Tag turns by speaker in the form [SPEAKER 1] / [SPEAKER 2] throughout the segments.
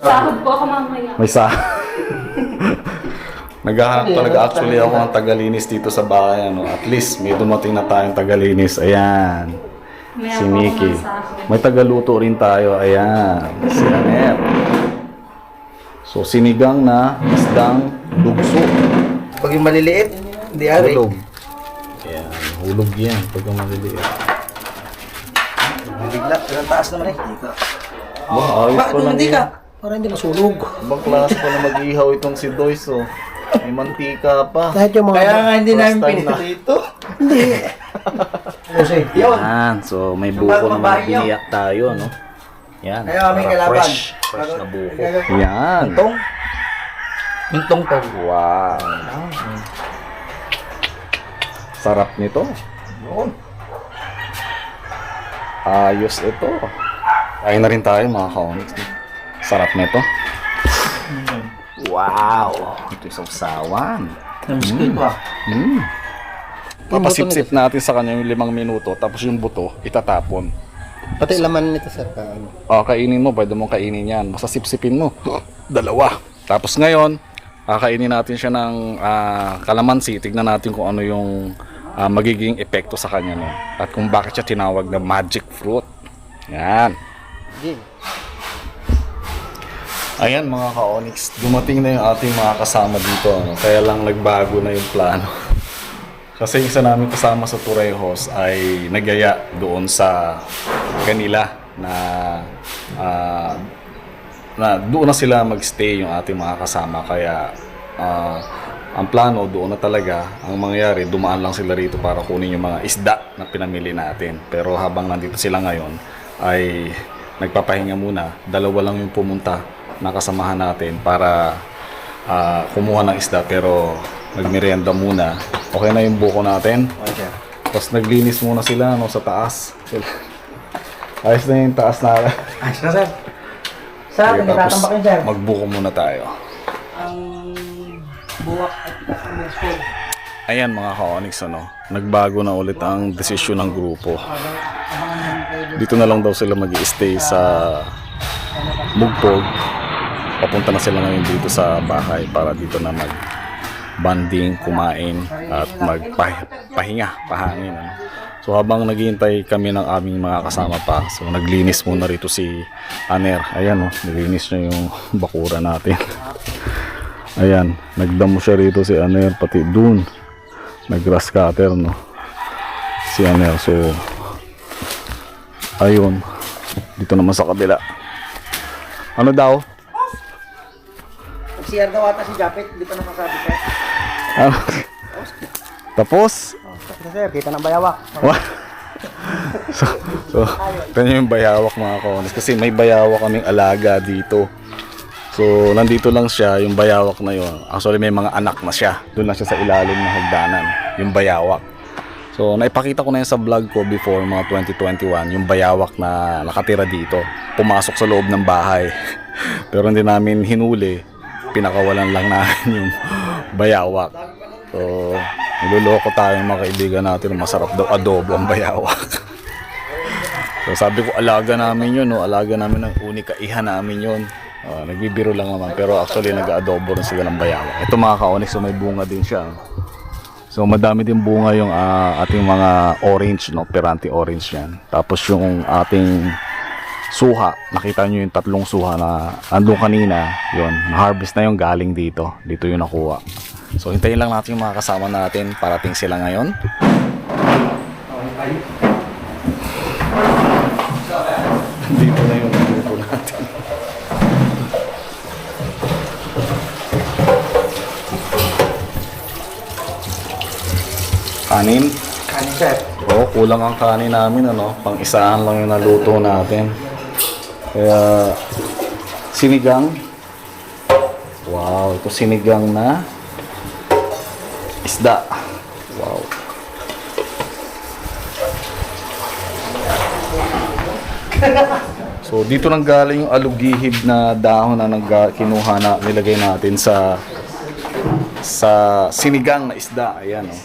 [SPEAKER 1] Sahod po ako mamaya.
[SPEAKER 2] May sa... Naghahanap talaga actually ako ng tagalinis dito sa bahay. Ano. At least may dumating na tayong tagalinis. Ayan.
[SPEAKER 1] May
[SPEAKER 2] Si
[SPEAKER 1] sahod.
[SPEAKER 2] May tagaluto rin tayo. Ayan. Si Anet. So, sinigang na isdang lugso.
[SPEAKER 3] Pag yung maliliit, hindi ari.
[SPEAKER 2] Hulog. Ayan. Hulog yan. Pag ang maliliit.
[SPEAKER 3] Bigla, ilang taas naman eh.
[SPEAKER 2] Ba, ayos
[SPEAKER 3] Bakit
[SPEAKER 2] pa lang
[SPEAKER 3] ka? Para hindi masunog.
[SPEAKER 2] Ibang klase pa na mag-ihaw itong si Doyce, oh. May mantika pa.
[SPEAKER 3] Kahit yung mga... Kaya nga hindi
[SPEAKER 2] First
[SPEAKER 3] namin
[SPEAKER 2] time na.
[SPEAKER 3] pinito. Hindi. Kasi, yun.
[SPEAKER 2] Yan. So, may buko
[SPEAKER 3] bahay niyo.
[SPEAKER 2] biniyak tayo, no? Yan.
[SPEAKER 3] Kaya kami
[SPEAKER 2] Para
[SPEAKER 3] kalaban.
[SPEAKER 2] Fresh. Fresh na buko. Yan.
[SPEAKER 3] Tong. Yung tong tong.
[SPEAKER 2] Wow. Sarap nito.
[SPEAKER 3] Yun.
[SPEAKER 2] Ayos ito. Kain na rin tayo, mga kaonix. Sarap nito. Wow. Ito yung sausawan.
[SPEAKER 3] Namiss ko ito ah.
[SPEAKER 2] Mm. Papasip-sip natin sa kanya yung limang minuto, tapos yung buto, itatapon.
[SPEAKER 3] Pati laman nito sir. Ano?
[SPEAKER 2] Ah, kainin mo, pwede mong kainin yan. Basta sipsipin mo. Dalawa. Tapos ngayon, kakainin natin siya ng ah, kalamansi. Tignan natin kung ano yung ah, magiging epekto sa kanya. No? At kung bakit siya tinawag na magic fruit. Yan.
[SPEAKER 3] Hindi.
[SPEAKER 2] Ayan mga ka-Onyx, dumating na yung ating mga kasama dito. Ano? Kaya lang nagbago na yung plano. Kasi yung isa namin kasama sa Torrejos ay nagaya doon sa kanila na ah, na doon na sila magstay yung ating mga kasama. Kaya ah, ang plano doon na talaga. Ang mangyayari, dumaan lang sila rito para kunin yung mga isda na pinamili natin. Pero habang nandito sila ngayon, ay nagpapahinga muna. Dalawa lang yung pumunta na kasamahan natin para ah, kumuha ng isda pero nagmerienda muna. Okay na yung buko natin.
[SPEAKER 3] Okay sir.
[SPEAKER 2] Tapos naglinis muna sila no, sa taas. Ayos na yung taas na.
[SPEAKER 3] Ayos na sir. Sa akin,
[SPEAKER 2] Tapos
[SPEAKER 3] nagtatambak yun sir.
[SPEAKER 2] magbuko muna tayo.
[SPEAKER 3] Ang buwak at school.
[SPEAKER 2] Ayan mga ka-Onyx, ano, nagbago na ulit ang desisyon ng grupo. Dito na lang daw sila mag stay sa Mugpog. Papunta na sila ngayon dito sa bahay para dito na mag banding, kumain at magpahinga, pahangin. Ano. So habang naghihintay kami ng aming mga kasama pa, so naglinis muna rito si Aner. Ayan oh, naglinis niya yung bakura natin. Ayan, nagdamo siya rito si Aner, pati dun. Nag-grass cutter, no? Si Aner, so... Ayun. Dito naman sa kabila. Ano daw?
[SPEAKER 3] Nag-CR daw ata si Japet, hindi pa nakasabi sir.
[SPEAKER 2] Ano? Tapos?
[SPEAKER 3] Oh, na sir, kita ng bayawak.
[SPEAKER 2] Wa- so, so, ito yung bayawak mga konis. Kasi may bayawak kaming alaga dito. So, nandito lang siya, yung bayawak na yun. Actually, may mga anak na siya. Doon lang siya sa ilalim ng hagdanan, yung bayawak. So, naipakita ko na yun sa vlog ko before, mga 2021, yung bayawak na nakatira dito. Pumasok sa loob ng bahay. Pero hindi namin hinuli. Pinakawalan lang namin yung bayawak. So, niloloko tayong mga kaibigan natin na masarap daw adobo ang bayawak. so, sabi ko, alaga namin yun, no? alaga namin ng unika iha namin yun. Ah, nagbibiro lang naman, pero actually nag-adobo rin sila ng bayawak. Ito mga ka so may bunga din siya. So madami din bunga yung ah, ating mga orange, no? Perante orange yan. Tapos yung ating suha, nakita nyo yung tatlong suha na andun kanina, yun, na-harvest na yung galing dito. Dito yung nakuha. So hintayin lang natin yung mga kasama natin, parating sila ngayon. Dito na yung grupo natin. Kanin.
[SPEAKER 3] Kanin sir.
[SPEAKER 2] Oo, kulang ang kanin namin, ano. Pang isahan lang yung naluto natin. Kaya, sinigang. Wow, ito sinigang na isda. Wow. So, dito nang galing yung alugihib na dahon na nag kinuha na nilagay natin sa sa sinigang na isda. Ayan, oh.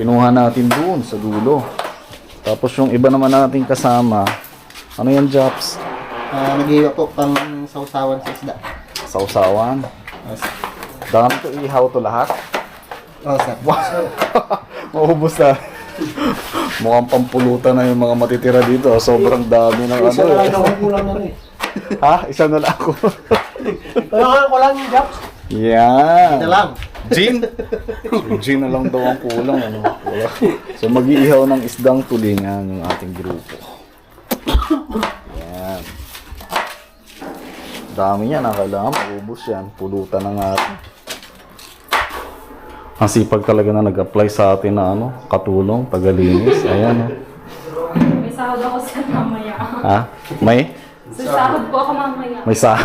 [SPEAKER 2] Kinuha natin doon sa dulo. Tapos yung iba naman nating kasama, ano yan, Japs?
[SPEAKER 3] Ah, nag-iiwa po pang sausawan sa isda.
[SPEAKER 2] Sausawan. Dami to ihaw to lahat.
[SPEAKER 3] Oh, sir.
[SPEAKER 2] Maubos na. Mukhang pampulutan na yung mga matitira dito. Sobrang dami ng ano.
[SPEAKER 3] Isa na lang ang kulang na rin.
[SPEAKER 2] Ha? Isa na lang ako.
[SPEAKER 3] Kailangan ko lang yung jobs.
[SPEAKER 2] Yan.
[SPEAKER 3] Ito lang.
[SPEAKER 2] Gin? Gin na lang daw ang kulang. Ano? So mag-iihaw ng isdang tulingan yung ating grupo. Yan. Dami yan. Ang kailangan maubos yan. Pulutan na nga. Ang sipag talaga na nag-apply sa atin na ano, katulong, tagalinis. Ayan. oh.
[SPEAKER 1] May sahod ako sa mamaya.
[SPEAKER 2] Ha? May?
[SPEAKER 1] Sa sahod po ako mamaya.
[SPEAKER 2] May sa...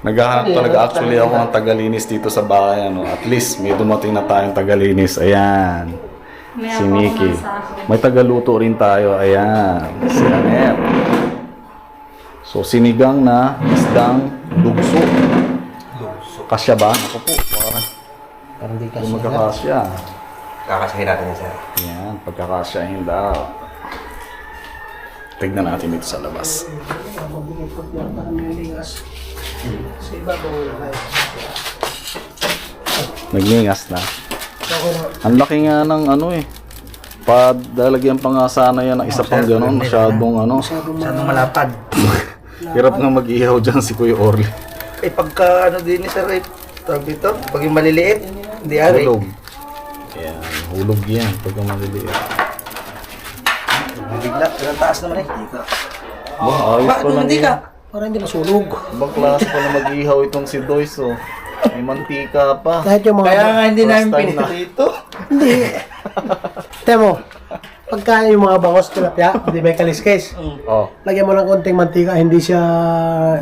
[SPEAKER 2] Naghahanap talaga actually ako ng tagalinis dito sa bahay. Ano. At least may dumating na tayong tagalinis. Ayan. Si
[SPEAKER 1] sahod.
[SPEAKER 2] May tagaluto rin tayo. Ayan. Si Anet. So, sinigang na isdang dugso. Kasya ba? Ako po. Parang
[SPEAKER 3] Parang di
[SPEAKER 2] hindi magkakasya.
[SPEAKER 4] Kakasahin natin yan, sir.
[SPEAKER 2] Ayan. Pagkakasyahin daw. Tignan natin dito sa labas. Nagningas na. Ang laki nga ng ano eh. Padalagyan pa nga sana yan ng isa pang gano'n. Masyadong ano.
[SPEAKER 4] Masyadong malapad.
[SPEAKER 2] Hirap nga mag-ihaw dyan si Kuya Orly.
[SPEAKER 4] Eh, pagka ano din ni sir, eh, tawag dito, pag yung maliliit, hindi ari.
[SPEAKER 2] Hulog. Ayan. Hulog yan. Pagka maliliit.
[SPEAKER 4] Bigla, ilang taas naman eh.
[SPEAKER 2] Ba, ayos pa lang
[SPEAKER 4] hindi ka?
[SPEAKER 2] yan.
[SPEAKER 3] Parang hindi masunog.
[SPEAKER 2] Ibang klase pa na mag-ihaw itong si Doyce oh. May mantika pa.
[SPEAKER 3] Kahit yung mga...
[SPEAKER 4] Kaya nga hindi
[SPEAKER 2] First
[SPEAKER 4] namin
[SPEAKER 2] time na.
[SPEAKER 4] pinito.
[SPEAKER 3] Temo, pagka yung mga bangos tilapia, hindi may kaliskes.
[SPEAKER 2] Oh.
[SPEAKER 3] Lagyan mo ng konting mantika, hindi siya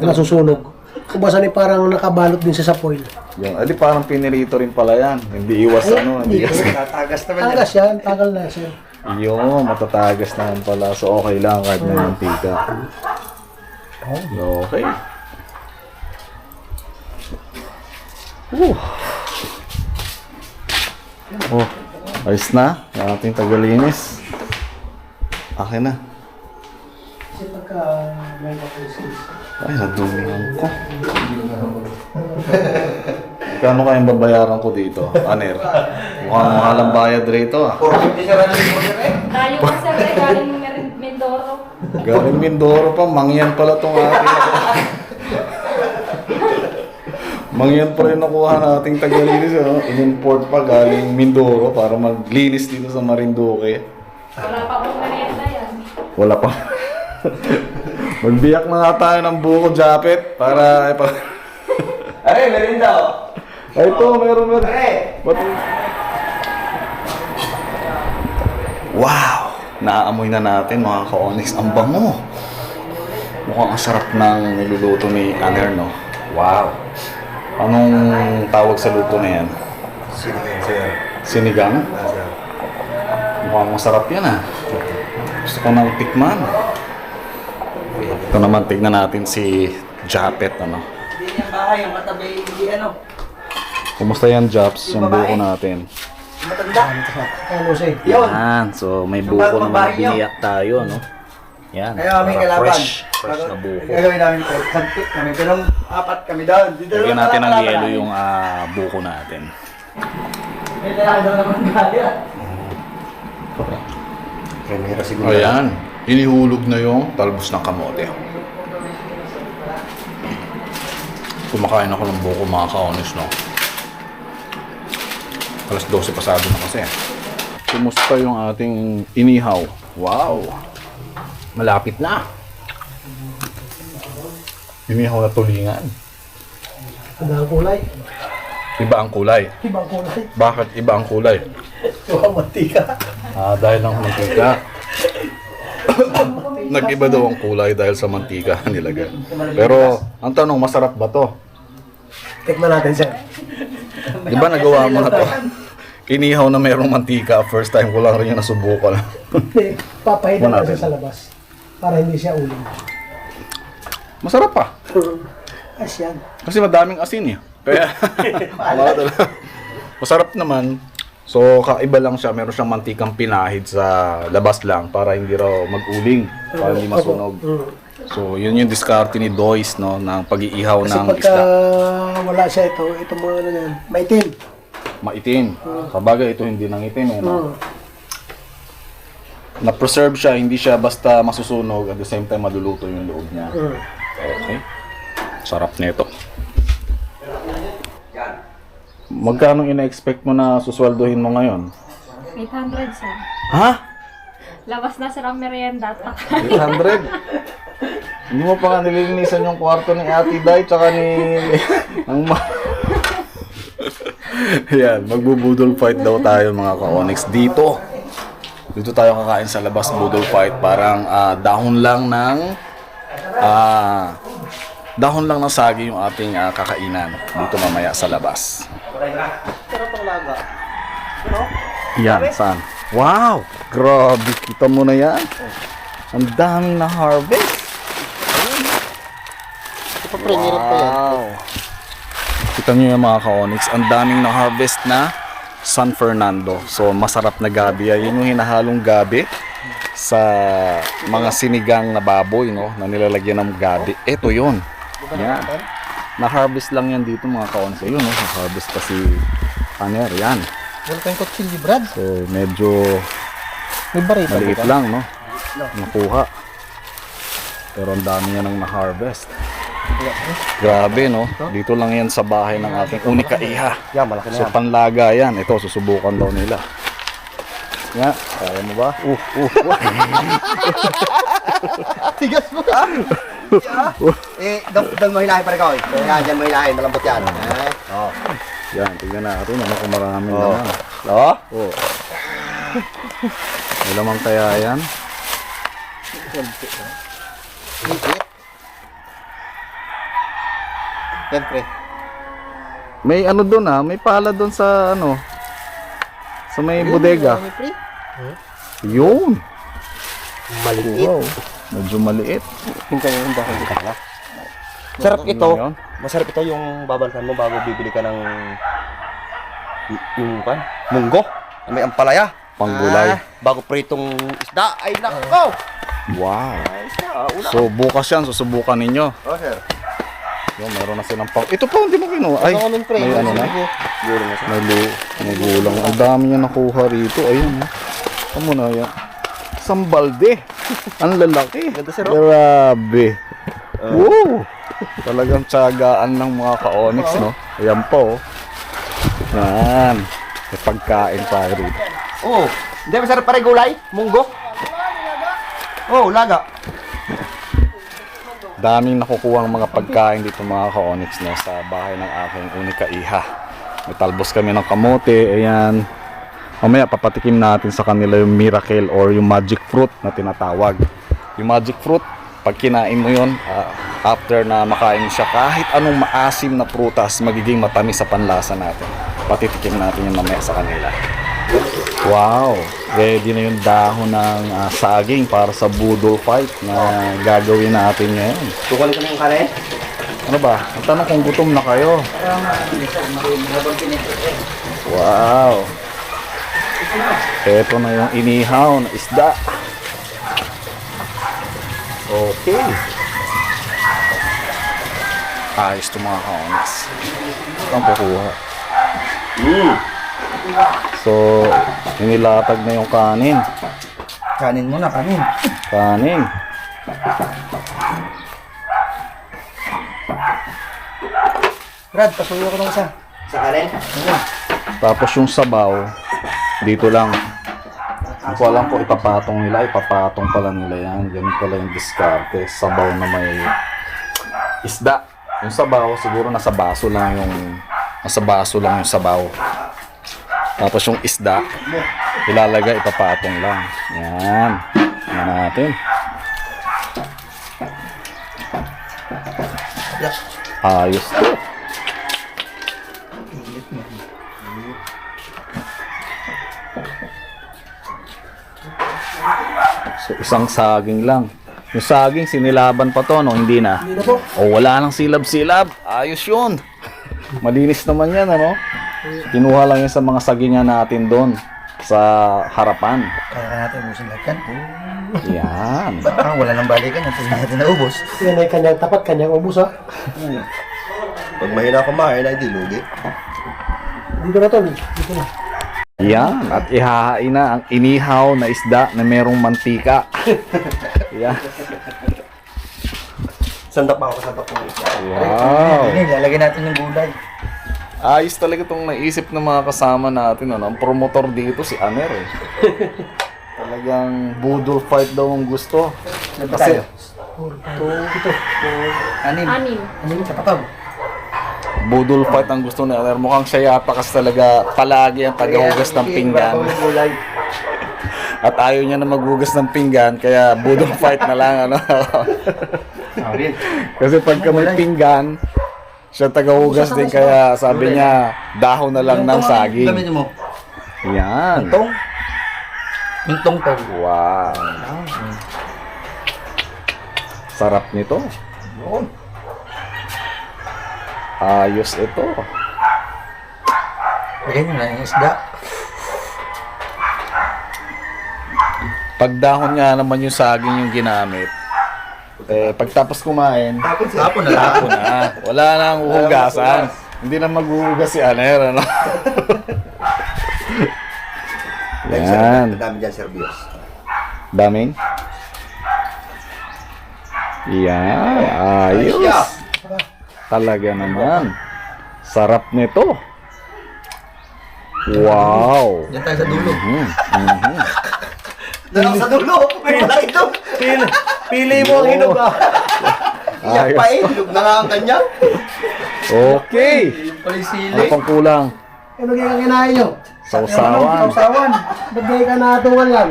[SPEAKER 3] nasusunog. Kung basta ni parang nakabalot din siya sa foil.
[SPEAKER 2] Yung, ali parang pinirito rin pala yan. Hindi iwas ano. Hindi kasi.
[SPEAKER 4] Tatagas naman yan.
[SPEAKER 3] Tagas yan, tagal na siya.
[SPEAKER 2] Yung matatagas naman pala. So okay lang kahit may mantika. Okay. Uh. Oh, ayos na. Yung ating tagalinis. Akin na. Ay, nadumihan ko. Kano kayang babayaran ko dito? Aner. Mukhang mahal ang bayad rito ah.
[SPEAKER 4] 450 sir, yung sir?
[SPEAKER 1] Tayo sir, eh, galing Mindoro.
[SPEAKER 2] Galing Mindoro pa, mangyan pala tong ating Mangyan pa rin nakuha nating tagalinis. Ano? In-import pa galing Mindoro para maglinis dito sa Marinduque.
[SPEAKER 1] Wala pa akong merienda yan.
[SPEAKER 2] Wala pa. Magbiyak na nga tayo ng buko japet para...
[SPEAKER 4] Are, meron daw.
[SPEAKER 2] Ay, ito, meron meron.
[SPEAKER 4] Are,
[SPEAKER 2] Ba't... Wow! Naaamoy na natin mga ka-onyx. Ang bango! Mukhang ang sarap ng niluluto ni Aner, no? Wow! Anong tawag sa luto na yan?
[SPEAKER 4] Sinigang sir.
[SPEAKER 2] Sinigang?
[SPEAKER 4] Ah, sir.
[SPEAKER 2] Mukhang masarap yan, ah. Gusto ko nang tikman. Ito naman, tignan natin si Japet, ano?
[SPEAKER 4] Hindi niya bahay, yung katabi, hindi ano.
[SPEAKER 2] Kumusta yan, Japs? Yung buko natin.
[SPEAKER 4] Matanda.
[SPEAKER 3] Ano?
[SPEAKER 4] Yun.
[SPEAKER 2] Yan, so may buko naman biniyak tayo, no? Yan,
[SPEAKER 4] Kaya kami
[SPEAKER 2] para
[SPEAKER 4] kalaban.
[SPEAKER 2] fresh, fresh na buko.
[SPEAKER 4] Gagawin namin ito. Santik kami. Pero apat kami doon. Dito
[SPEAKER 2] Lagyan natin ng yelo
[SPEAKER 4] namin.
[SPEAKER 2] yung ah, buko natin.
[SPEAKER 4] May lalaki daw naman gaya. Camera siguro.
[SPEAKER 2] Ayan, inihulog na yung talbos ng kamote. Kumakain ako ng buko mga kaonis, no? Alas 12 pasado na kasi. Kumusta yung ating inihaw? Wow! Malapit na! Inihaw na tulingan.
[SPEAKER 3] Ang dahang kulay.
[SPEAKER 2] Iba ang kulay.
[SPEAKER 3] Ibang kulay.
[SPEAKER 2] Bakit iba ang kulay?
[SPEAKER 3] Yung mantika.
[SPEAKER 2] Ah, dahil ng mantika. Nag-iba daw ang kulay dahil sa mantika nilagay. Pero, ang tanong, masarap ba to?
[SPEAKER 3] Tikman natin siya.
[SPEAKER 2] Di ba nagawa mo na to? Inihaw na mayroong mantika. First time ko lang rin yung nasubukan.
[SPEAKER 3] Hindi, kasi
[SPEAKER 2] natin.
[SPEAKER 3] sa labas. Para hindi siya uling.
[SPEAKER 2] Masarap pa.
[SPEAKER 3] Asyan.
[SPEAKER 2] Kasi madaming asin eh. Kaya, wala talaga. Masarap naman. So, kaiba lang siya. Meron siyang mantikang pinahid sa labas lang para hindi raw mag-uling. Para hindi masunog.
[SPEAKER 3] Mm.
[SPEAKER 2] So, yun yung diskarte ni Doyce, no, ng pag-iihaw
[SPEAKER 3] Kasi
[SPEAKER 2] ng
[SPEAKER 3] pagka
[SPEAKER 2] isda.
[SPEAKER 3] wala siya ito, ito mga ano yan, maitim.
[SPEAKER 2] Maitim. Sabagay, ito hindi nang itim, eh, no?
[SPEAKER 3] Hmm.
[SPEAKER 2] Na-preserve siya, hindi siya basta masusunog, at the same time maluluto yung loob niya. Okay. Sarap nito. Magkano ina-expect mo na susweldohin mo ngayon?
[SPEAKER 1] 800, sir.
[SPEAKER 2] Ha?
[SPEAKER 1] Labas na sir ang merienda at
[SPEAKER 2] 800? Hindi mo pa nga nililinisan yung kwarto ni Ate Day tsaka ni... ng ma... Yan, magbubudol fight daw tayo mga ka-onyx dito. Dito tayo kakain sa labas budol fight. Parang ah, dahon lang ng... ah dahon lang ng sagi yung ating ah, kakainan dito mamaya sa labas. Yan, saan? Wow! Grabe, kita mo na yan. Ang daming na harvest. Wow! Kita nyo yung mga ka-onyx, ang daming na harvest na San Fernando. So, masarap na gabi. Yan yung hinahalong gabi sa mga sinigang na baboy, no? Na nilalagyan ng gabi. Ito yun. Yan. Na-harvest lang yan dito mga ka-onyx. Ayun, no? Na-harvest pa si Paner. Yan.
[SPEAKER 3] Wala tayong kutsilyo, Brad.
[SPEAKER 2] So, medyo
[SPEAKER 3] May barita
[SPEAKER 2] maliit lang, no? Nakuha. Pero ang dami niya nang na-harvest. Grabe, no? Dito lang yan sa bahay ng ating unika iha.
[SPEAKER 3] Yan, malaki
[SPEAKER 2] So, panlaga yan. Ito, susubukan daw nila. Nga, kaya mo ba? Uh, uh, uh.
[SPEAKER 5] Tigas mo ha? eh, doon doon mo hilahin pa rin ikaw eh. Yan, dyan mo hilahin, malambot yan. Eh? Oh.
[SPEAKER 2] Yan, tingnan natin. Ano kung maraming
[SPEAKER 5] Oh.
[SPEAKER 2] laman.
[SPEAKER 5] Oh?
[SPEAKER 2] Oh. May laman kaya yan?
[SPEAKER 5] Higit. Yan, pre.
[SPEAKER 2] May ano doon ah, may pala doon sa ano. Sa may bodega.
[SPEAKER 5] Yan, pre.
[SPEAKER 2] Yun.
[SPEAKER 5] Maliit.
[SPEAKER 2] Wow. Medyo maliit.
[SPEAKER 5] Yung dahon ka na. Sarap
[SPEAKER 2] Ano
[SPEAKER 5] ito.
[SPEAKER 2] yun?
[SPEAKER 5] Masarap ito yung babalkan mo bago bibili ka ng yung kan, munggo. May ampalaya.
[SPEAKER 2] Panggulay.
[SPEAKER 5] Ah, bago pritong isda. Ay, nako!
[SPEAKER 2] Wow.
[SPEAKER 5] Ay, isda.
[SPEAKER 2] So bukas yan, susubukan ninyo.
[SPEAKER 5] oh, sir.
[SPEAKER 2] Yung meron na silang pang... Ito pa, hindi mo kinuha. Ay,
[SPEAKER 5] Ano pre?
[SPEAKER 2] may ano na. May, lu, may gulang. Ang dami niya nakuha rito. Ayun. oh. Kamu na yan. Isang balde. Ang lalaki.
[SPEAKER 5] Ganda, sir, oh.
[SPEAKER 2] Grabe. Wow. Talagang tsagaan ng mga ka-onyx, no? Ayan po, oh. Yan. May pagkain tayo rito.
[SPEAKER 5] Oh, hindi masarap pa rin gulay? Munggo? Oh, laga.
[SPEAKER 2] Daming nakukuha mga pagkain dito mga ka-onyx no, sa bahay ng aking unika iha. May talbos kami ng kamote, ayan. Mamaya papatikim natin sa kanila yung miracle or yung magic fruit na tinatawag. Yung magic fruit, pag kinain mo yun, ah, after na makain siya, kahit anong maasim na prutas, magiging matamis sa panlasa natin. Patitikim natin yung mamaya sa kanila. Wow! Ready na yung dahon ng ah, saging para sa budol fight na gagawin natin ngayon.
[SPEAKER 5] Kukunin ko na yung kanin.
[SPEAKER 2] Ano ba? Ang tanong kung gutom na kayo. Wow! Ito na yung inihaw na isda. Okay. Ayos ito mga kaonis. Ang kukuha. So, inilatag na yung kanin.
[SPEAKER 5] Kanin mo na, kanin.
[SPEAKER 2] Kanin.
[SPEAKER 5] Brad, pasuyo ko ng isa. Sa kanin?
[SPEAKER 2] Tapos yung sabaw, dito lang. Hindi ko alam kung ipapatong nila. Ipapatong pala nila yan. Ganun pala yung diskarte. Sabaw na may isda. Yung sabaw, siguro nasa baso lang yung nasa baso lang yung sabaw. Tapos yung isda, ilalagay, ipapatong lang. Yan. Yan natin. Ayos to. So, isang saging lang. Yung saging, sinilaban pa to, no? Hindi na.
[SPEAKER 3] Hindi na po.
[SPEAKER 2] O, wala nang silab-silab. Ayos yun. Malinis naman yan, ano? Kinuha lang yan sa mga sagingan natin doon sa harapan.
[SPEAKER 5] Kaya ka natin ubusin lahat yan.
[SPEAKER 4] Parang wala nang balikan yan? Hindi natin naubos.
[SPEAKER 3] Yan ay kanyang tapat, kanyang ubus ha.
[SPEAKER 5] Pag mahina kumain, ay di lugi.
[SPEAKER 3] Dito na tol. Dito na.
[SPEAKER 2] Yan. At ihahain na ang inihaw na isda na merong mantika. Yan.
[SPEAKER 5] Sandak pa ako, sandak mo.
[SPEAKER 2] Wow.
[SPEAKER 4] Hindi, lalagyan natin yung gulay.
[SPEAKER 2] Ayos talaga itong naisip ng mga kasama natin. Ano? Ang promotor dito si Aner eh. Talagang budol fight daw ang gusto. Kasi
[SPEAKER 3] Ito.
[SPEAKER 4] Anim.
[SPEAKER 1] Anim.
[SPEAKER 3] Ano yung kapatag?
[SPEAKER 2] budol fight ang gusto ni Aner. Mukhang siya yata kasi talaga palagi ang tagahugas ng pinggan. At ayaw niya na maghugas ng pinggan, kaya budol fight na lang. Ano? kasi pagka may pinggan, siya tagahugas din kaya sabi niya dahon na lang ng saging.
[SPEAKER 4] Gamitin mo.
[SPEAKER 2] Yan.
[SPEAKER 4] Tong. Yung tong tong.
[SPEAKER 2] Wow. Sarap nito. Ayos ito.
[SPEAKER 4] Lagyan nyo na yung isda.
[SPEAKER 2] Pag dahon nga naman yung saging yung ginamit, eh, pagtapos kumain,
[SPEAKER 4] Hapon na lang.
[SPEAKER 2] Ako na. Wala nang uhugasan. Hindi na maghuhugas si Aner, ano? Yan.
[SPEAKER 5] Dami dyan, Serbios.
[SPEAKER 2] Daming. Yan. Ayos. Talaga naman. Sarap nito. Wow.
[SPEAKER 4] Diyan tayo sa dulo.
[SPEAKER 2] Mhm. Mhm.
[SPEAKER 5] Dalaw sa dulo! May wala ito!
[SPEAKER 3] Pili, pili mo ang hinog ha.
[SPEAKER 5] Iyak pa eh, hilog na nga ang kanya.
[SPEAKER 2] Okay.
[SPEAKER 4] Yung pala yung sili.
[SPEAKER 2] Ano pang kulang?
[SPEAKER 3] Ano kaya kinain nyo?
[SPEAKER 2] Sausawan.
[SPEAKER 4] Sausawan.
[SPEAKER 3] Ba't di ka natungan yan?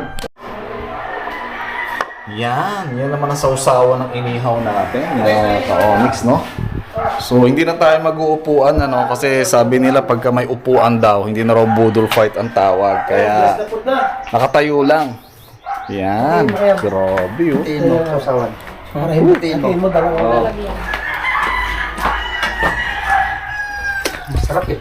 [SPEAKER 2] Yan, yan naman ang sausawan ng inihaw natin, mga ka-onyx, no? So, hindi na tayo mag-uupuan, ano, kasi sabi nila pagka may upuan daw, hindi na raw budol fight ang tawag, kaya nakatayo lang. Yan, grabe, oh.
[SPEAKER 4] Tiin mo. Sausawan.
[SPEAKER 3] Para hindi
[SPEAKER 4] Tiin mo.
[SPEAKER 3] tiin mo dalawa.
[SPEAKER 2] Oh.
[SPEAKER 1] Lalagyan.
[SPEAKER 4] Sarap eh.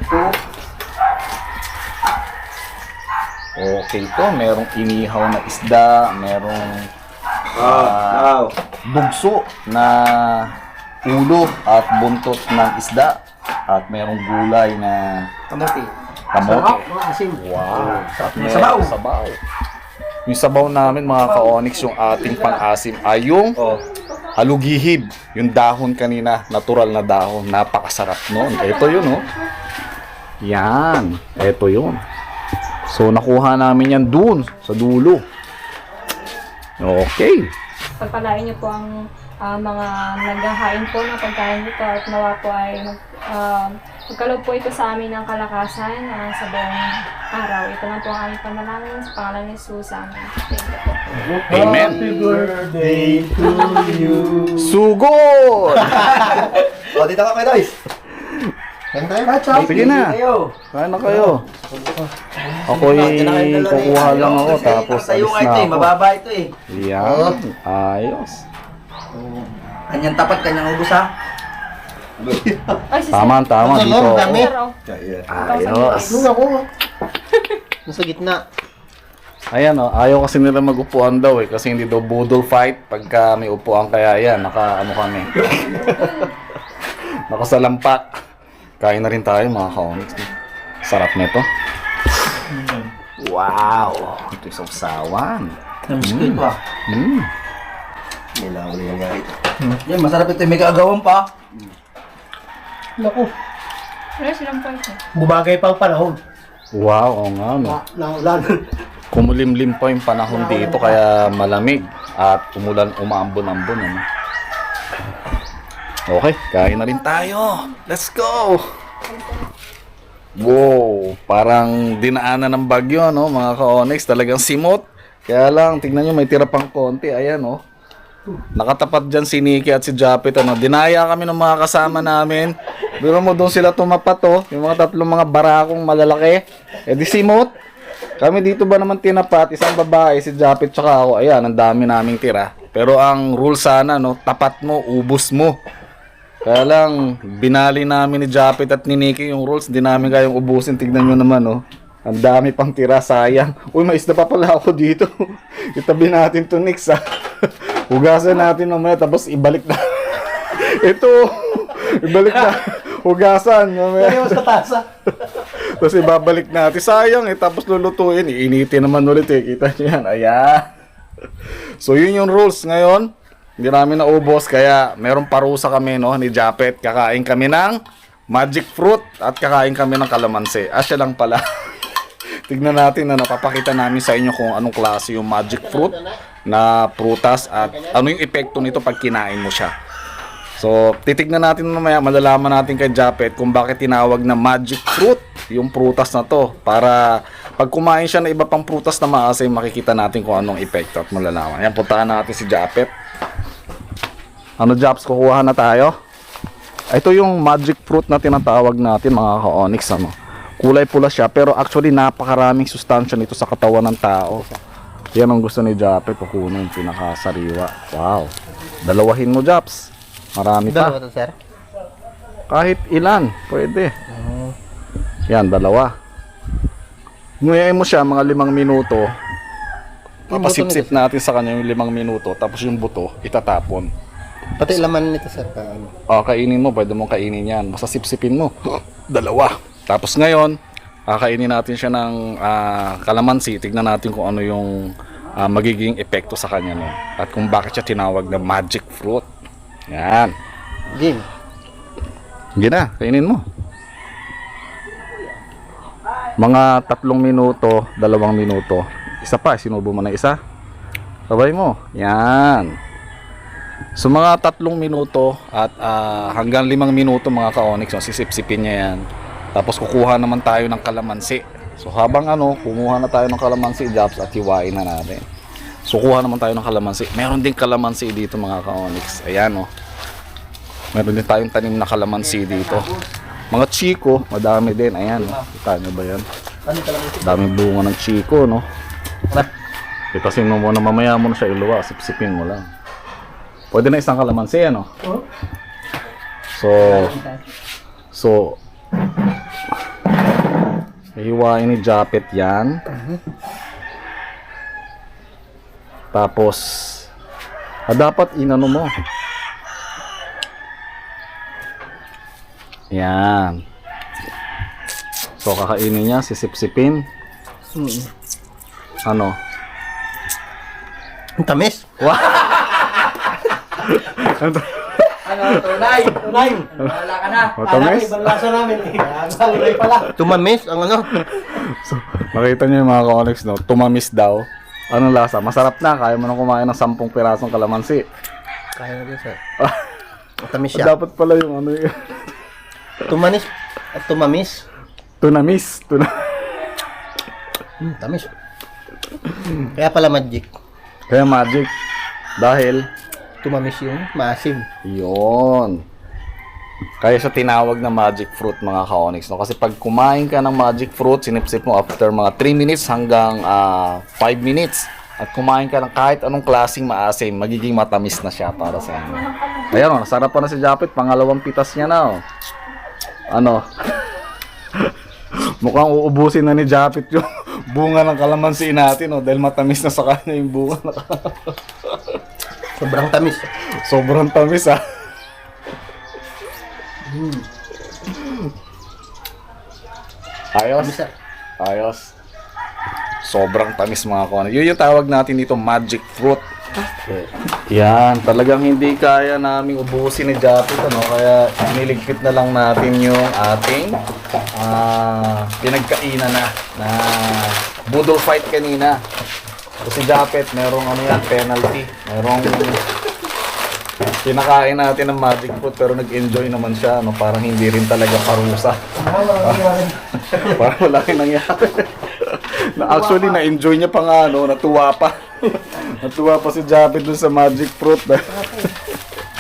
[SPEAKER 2] Okay to, merong inihaw na isda, merong
[SPEAKER 5] Wow.
[SPEAKER 2] bugso na ulo at buntot ng isda, at merong gulay na
[SPEAKER 4] Kamuti.
[SPEAKER 2] kamote.
[SPEAKER 3] Mga asim.
[SPEAKER 2] Wow. Meron
[SPEAKER 4] sabaw.
[SPEAKER 2] sabaw. Yung sabaw namin mga ka-onyx, yung ating pang-asim ay yung
[SPEAKER 5] Oh.
[SPEAKER 2] halugihib. Yung dahon kanina, natural na dahon. Napakasarap nun. Ito yun, oh. Yan. Ito yun. So, nakuha namin yan dun, sa dulo. Okay.
[SPEAKER 1] Pagpalain niyo po ang ah, mga naghahain po ng pagkain dito at nawa po ay mag, uh, magkaloob po ito sa amin ng kalakasan ah, sa buong araw. Ito na po ang aming panalangin sa pangalan ni Jesus. Amen. Thank you po.
[SPEAKER 2] Amen.
[SPEAKER 3] Happy birthday to you.
[SPEAKER 2] Sugod!
[SPEAKER 5] O, dito ka kayo, guys. Kain tayo.
[SPEAKER 3] Kachaw.
[SPEAKER 2] Sige na.
[SPEAKER 4] Kayo.
[SPEAKER 2] Kain na kayo. Ako'y kukuha lang ako, tapos
[SPEAKER 4] Tayo
[SPEAKER 2] alis na
[SPEAKER 4] eh.
[SPEAKER 2] ako.
[SPEAKER 4] Mababa ito eh.
[SPEAKER 2] Yan. Ayos.
[SPEAKER 4] Kanyang tapat, kanyang ubus ha.
[SPEAKER 2] Tama, tama. Dito.
[SPEAKER 1] oh.
[SPEAKER 2] Ayos.
[SPEAKER 5] Nasa gitna.
[SPEAKER 2] Ayan o, ayaw kasi nila mag-upuan daw eh, kasi hindi daw budol fight pagka may upuan kaya yan, naka ano kami. Nakasalampak. Kain na rin tayo mga ka-onyx. Sarap nito. Wow! Ito yung sausawan.
[SPEAKER 4] Namiskit pa.
[SPEAKER 2] Mm.
[SPEAKER 5] Kailangan ko yan ito.
[SPEAKER 4] Yan, masarap ito. May kaagawan pa.
[SPEAKER 3] Naku.
[SPEAKER 1] Ano silang po ito?
[SPEAKER 3] Bumagay pa ang panahon.
[SPEAKER 2] Wow, oo nga no.
[SPEAKER 3] Na, naulan.
[SPEAKER 2] Kumulimlim pa yung panahon dito kaya malamig at umulan umaambon-ambon ano. Okay, kain na rin tayo. Let's go. Wow, parang dinaanan ng bagyo no, mga ka-onyx, talagang simot. Kaya lang, tignan nyo, may tira pang konti. Ayan, oh. Nakatapat dyan si Nikki at si Japet. Ano. Dinaya kami ng mga kasama namin. Biro mo doon sila tumapat, oh. Yung mga tatlong mga barakong malalaki. Eh di simot. Kami dito ba naman tinapat, isang babae, si Japet tsaka ako. Ayan, ang dami naming tira. Pero ang rule sana, no, tapat mo, ubus mo. Kaya lang, binali namin ni Japet at ni Nikki yung rules. Hindi namin kayong ubusin. Tignan nyo naman, oh. Ang dami pang tira, sayang. Uy, may isda pa pala ako dito. Itabi natin to next ah. Hugasan natin mamaya tapos ibalik na. Ito, ibalik na. Hugasan mamaya.
[SPEAKER 3] Kaya mas katasa.
[SPEAKER 2] Tapos ibabalik natin. Sayang eh. Tapos lulutuin. Iinitin naman ulit eh. Kita nyo yan. Ayan. So yun yung rules ngayon. Hindi namin naubos. Kaya meron parusa kami no, ni Japet. Kakain kami ng magic fruit. At kakain kami ng kalamansi. Ah, siya lang pala. Tignan natin na napapakita namin sa inyo kung anong klase yung magic fruit na prutas at ano yung epekto nito pag kinain mo siya. So, titignan natin mamaya, malalaman natin kay Japet kung bakit tinawag na magic fruit yung prutas na to. Para pag kumain siya ng iba pang prutas na maasim, makikita natin kung anong epekto at malalaman. Ayan, puntahan natin si Japet. Ano, Japs, kukuha na tayo? Ito yung magic fruit na tinatawag natin, mga ka-onyx, ano. Kulay pula siya, pero actually napakaraming sustansya nito sa katawan ng tao. Yan ang gusto ni Japet, kukunin, pinakasariwa. Wow. Dalawahin mo, Japs. Marami pa.
[SPEAKER 5] Dalawa to, sir.
[SPEAKER 2] Kahit ilan, pwede. Yan, dalawa. Nguyain mo siya mga limang minuto. Papasipsip natin sa kanya yung limang minuto. Tapos yung buto, itatapon.
[SPEAKER 5] Pati laman nito, sir. Ano?
[SPEAKER 2] O, kainin mo, pwede mong kainin yan. Basta sipsipin mo. Dalawa. Tapos ngayon, kakainin natin siya ng ah, kalamansi. Tignan natin kung ano yung ah, magiging epekto sa kanya. No? At kung bakit siya tinawag na magic fruit. Yan.
[SPEAKER 5] Game.
[SPEAKER 2] Hindi na, kainin mo. Mga tatlong minuto, dalawang minuto. Isa pa, sinubo mo na isa. Sabay mo. Yan. So mga tatlong minuto at ah, hanggang limang minuto mga ka-onyx, no, sisipsipin niya yan. Tapos kukuha naman tayo ng kalamansi. So habang ano, kumuha na tayo ng kalamansi, Japs, at hiwain na natin. So naman tayo ng kalamansi. Meron din kalamansi dito mga ka-onyx. Ayan oh. Meron din tayong tanim na kalamansi dito. Mga chiko, madami din. Ayan, oh. kita nyo ba yan? Daming bunga ng chiko, no? Itasin mo muna, mamaya mo na siya iluwa, sipsipin mo lang. Pwede na isang kalamansi, ano? So, so, hiwain ni Japet yan. Tapos, ah, dapat inano mo. Yan. So, kakainin niya, sisipsipin. Ano?
[SPEAKER 5] Ang tamis.
[SPEAKER 4] Ano, tunay, tunay. Wala ka na.
[SPEAKER 2] Matamis?
[SPEAKER 3] Ibang lasa namin. eh. Ang pala.
[SPEAKER 5] Tumamis. Ang ano.
[SPEAKER 2] So, nakita niyo yung mga ka-onyx, no? Tumamis daw. Anong lasa? Masarap na. Kaya mo na kumain ng 10 pirasong kalamansi.
[SPEAKER 5] Kaya na din, sir. Ang tamis
[SPEAKER 2] So,
[SPEAKER 5] siya.
[SPEAKER 2] dapat pala yung ano yun.
[SPEAKER 5] Tumanis. At tumamis.
[SPEAKER 2] Tunamis. Tuna
[SPEAKER 5] Hmm, tamis. Kaya pala magic.
[SPEAKER 2] Kaya magic. Dahil,
[SPEAKER 5] Tumamis yung maasim.
[SPEAKER 2] yon Kaya siya tinawag na magic fruit mga ka-onyx. No? Kasi pag kumain ka ng magic fruit, sinipsip mo after mga 3 minutes hanggang 5 minutes. At kumain ka ng kahit anong klaseng maasim, magiging matamis na siya para sa inyo. Ayan o, nasarap pa na si Japet. Pangalawang pitas niya na o. Ano? Mukhang uubusin na ni Japet yung bunga ng kalamansi natin o. Dahil matamis na sa kanya yung bunga na
[SPEAKER 5] Sobrang tamis.
[SPEAKER 2] Sobrang tamis ah. Ayos.
[SPEAKER 5] Tamis, sir.
[SPEAKER 2] Ayos. Sobrang tamis mga kone. Yun yung tawag natin dito magic fruit. Yan, talagang hindi kaya naming ubusin ni Japet ano, kaya niligpit na lang natin yung ating ah, pinagkainan na na budol fight kanina. So si Japet, merong ano yan, penalty. Merong kinakain natin ng magic fruit pero nag-enjoy naman siya, no? parang hindi rin talaga parusa. parang wala rin nangyari. na actually, na-enjoy niya pa nga, no? natuwa pa. natuwa pa si Japet dun sa magic fruit.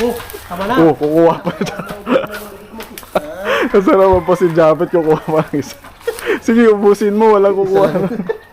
[SPEAKER 3] Oh, tama na.
[SPEAKER 2] oh, kukuha pa siya. Kasarapan pa si Japet, kukuha pa ng isa. Sige, ubusin mo, wala kukuha.